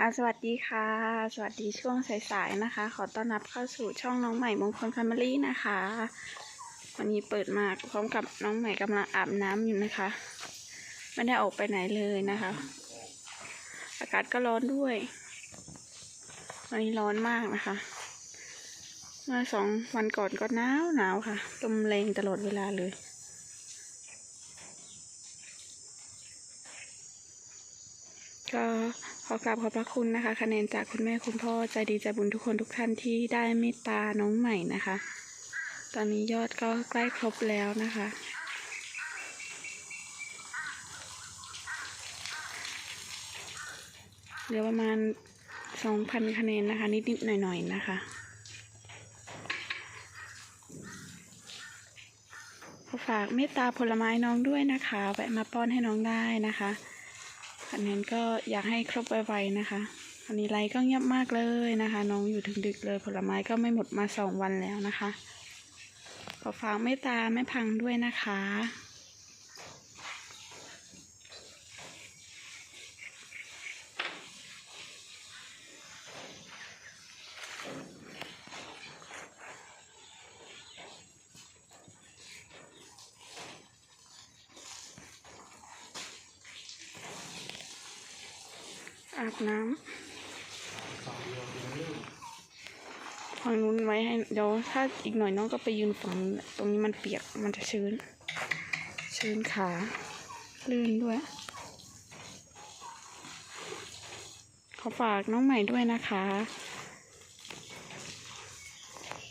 ค่ะสวัสดีค่ะ สวัสดีช่วงสายๆนะคะ ขอต้อนรับเข้าสู่ช่องน้องใหม่มงคลแฟมิลี่นะคะ วันนี้เปิดมาพร้อมกับน้องใหม่กำลังอาบน้ำอยู่นะคะ ไม่ได้ออกไปไหนเลยนะคะ อากาศก็ร้อนด้วย วันนี้ร้อนมากนะคะ เมื่อสองวันก่อนก็หนาวหนาวค่ะลมแรงตลอดเวลาเลย ก็ขอกราบขอบพระคุณนะคะ คะแนนจากคุณแม่คุณพ่อใจดีใจบุญทุกคนทุกท่านที่ได้เมตตาน้องใหม่นะคะ ตอนนี้ยอดก็ใกล้ครบแล้วนะคะ เหลือประมาณสองพันคะแนนนะคะ นิดๆหน่อยๆนะคะฝากเมตตาผลไม้น้องด้วยนะคะ แวะมาป้อนให้น้องได้นะคะ อันนั้นก็อยากให้ครบไวๆนะคะวันนี้ไลฟ์ก็เงียบมากเลยนะคะ น้องอยู่ถึงดึกเลยผลไม้ก็ไม่หมดมาสองวันแล้วนะคะขอฝากเมตตาไม่พังด้วยนะคะ อาบน้ำฝั่งนู้นไว้ให้เดี๋ยวถ้าอีกหน่อยน้องก็ไปยืนฝั่งตรงนี้มันเปียกมันจะชื้น ชื้นขาลื่นด้วย ขอฝากน้องใหม่ด้วยนะคะ